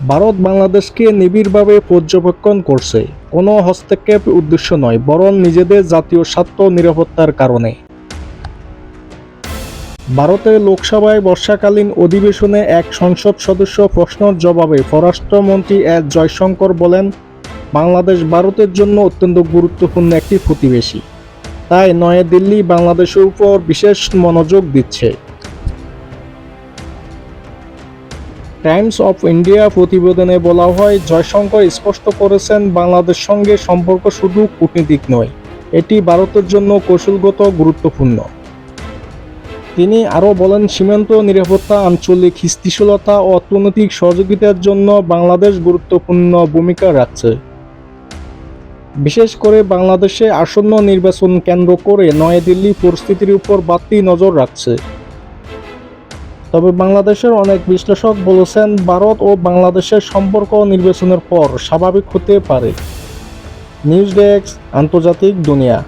ভারত বাংলাদেশকে নিবিড়ভাবে পর্যবেক্ষণ করছে। কোনো হস্তক্ষেপ উদ্দেশ্য নয়, বরং নিজেদের জাতীয় স্বার্থ নিরাপত্তার কারণে। ভারতের লোকসভায় বর্ষাকালীন অধিবেশনে এক সংসদ সদস্য প্রশ্নের জবাবে পররাষ্ট্রমন্ত্রী এস জয়শঙ্কর বলেন, বাংলাদেশ ভারতের জন্য অত্যন্ত গুরুত্বপূর্ণ একটি প্রতিবেশী। তাই নয়াদিল্লি বাংলাদেশের উপর বিশেষ মনোযোগ দিচ্ছে। টাইমস অফ ইন্ডিয়া প্রতিবেদনে বলা হয়, জয়শঙ্কর স্পষ্ট করেছেন, বাংলাদেশ সঙ্গে সম্পর্ক শুধু কূটনীতিক নয়, এটি ভারতের জন্য কৌশলগত গুরুত্বপূর্ণ। তিনি আরও বলেন, সীমান্ত নিরাপত্তা, আঞ্চলিক স্থিতিশীলতা ও অর্থনৈতিক সহযোগিতার জন্য বাংলাদেশ গুরুত্বপূর্ণ ভূমিকা রাখছে। বিশেষ করে বাংলাদেশে আসন্ন নির্বাচন কেন্দ্র করে নয়াদিল্লি পরিস্থিতির উপর বাড়তি নজর রাখছে। তবে বাংলাদেশের অনেক বিশ্লেষক বলেছেন, ভারত ও বাংলাদেশের সম্পর্ক নির্বাচনের পর স্বাভাবিক হতে পারে। নিউজ ডেস্ক, আন্তর্জাতিক দুনিয়া।